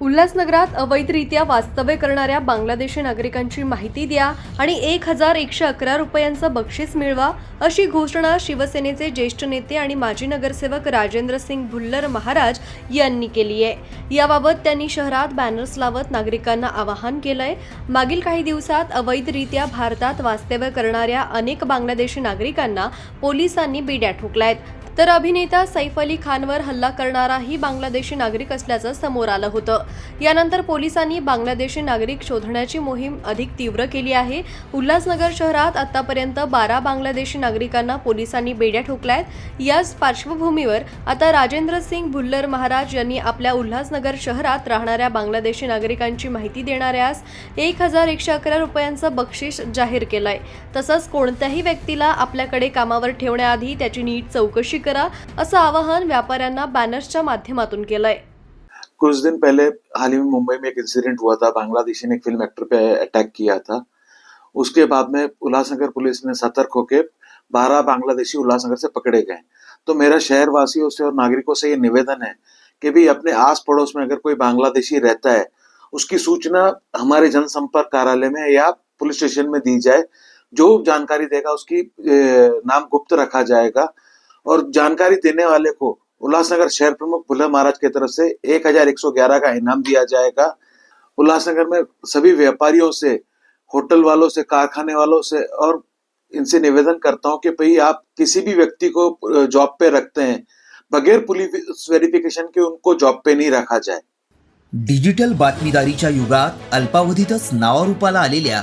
उल्हासनगरात अवैधरित्या वास्तव्य करणाऱ्या बांगलादेशी नागरिकांची माहिती द्या आणि एक हजार एकशे अकरा रुपयांचं बक्षीस मिळवा अशी घोषणा शिवसेनेचे ज्येष्ठ नेते आणि माजी नगरसेवक राजेंद्र सिंग भुल्लर महाराज यांनी केली आहे. याबाबत त्यांनी शहरात बॅनर्स लावत नागरिकांना आवाहन केलंय. मागील काही दिवसात अवैधरित्या भारतात वास्तव्य करणाऱ्या अनेक बांगलादेशी नागरिकांना पोलिसांनी बिड्या ठोकल्यात तर अभिनेता सैफ अली खानवर हल्ला करणाराही बांगलादेशी नागरिक असल्याचं समोर आलं होतं. यानंतर पोलिसांनी बांगलादेशी नागरिक शोधण्याची मोहीम अधिक तीव्र केली आहे. उल्हासनगर शहरात आतापर्यंत बारा बांगलादेशी नागरिकांना पोलिसांनी बेड्या ठोकल्यात. याच पार्श्वभूमीवर आता राजेंद्र सिंग भुल्लर महाराज यांनी आपल्या उल्हासनगर शहरात राहणाऱ्या बांगलादेशी नागरिकांची माहिती देणाऱ्यास एक हजार एकशे अकरा रुपयांचं बक्षीस जाहीर केलंय. तसंच कोणत्याही व्यक्तीला आपल्याकडे कामावर ठेवण्याआधी त्याची नीट चौकशी करा असं आवाहन व्यापाऱ्यांना बॅनर्सच्या माध्यमातून केलंय. कुछ दिन पहले हाल ही में मुंबई में एक इंसिडेंट हुआ था। बांग्लादेशी ने एक फ़िल्म एक्टर पे अटैक किया था। उसके बाद में उल्लासनगर पुलिस ने सतर्क होकर बारह बांग्लादेशी उल्लासनगर से पकड़े गए। तो मेरा शहरवासियों से और नागरिकों से ये निवेदन है कि भी अपने आस पड़ोस में अगर कोई बांग्लादेशी रहता है, उसकी सूचना हमारे जनसंपर्क कार्यालय में या पुलिस स्टेशन में दी जाए। जो जानकारी देगा उसकी नाम गुप्त रखा जाएगा। और जानकारी देने वाले को उल्लासनगर शहर प्रमुख भुल्लर महाराज की तरफ़ से एक हज़ार एक सौ ग्यारह का इनाम दिया जाएगा। उल्लासनगर में सभी व्यापारियों से, होटल वालों से, कारखाने वालों से और इनसे निवेदन करता हूँ कि भाई आप किसी भी व्यक्ति को जॉब पे रखते हैं, बगैर पुलिस वेरिफिकेशन के उनको जॉब पे नहीं रखा जाए। डिजिटल बातमीदारीच्या युगात अल्पावधीतच नावारूपाला आलेल्या